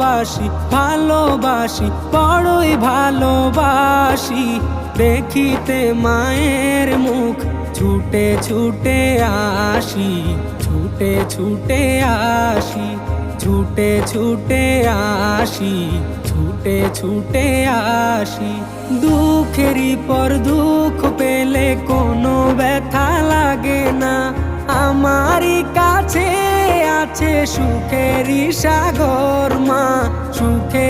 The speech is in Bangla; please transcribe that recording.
ভালোবাসি ভালোবাসি, বড়ই ভালোবাসি। দেখিতে মায়ের মুখ, ছুটে ছুটে আসি, ছুটে ছুটে আসি, ছুটে ছুটে আসি, ছুটে ছুটে আসি। দুঃখেরই পর দুঃখ পেলে কোনো ব্যথা লাগে না। আমারই কাছে আছে সুখেরই সাগর। মা সুখে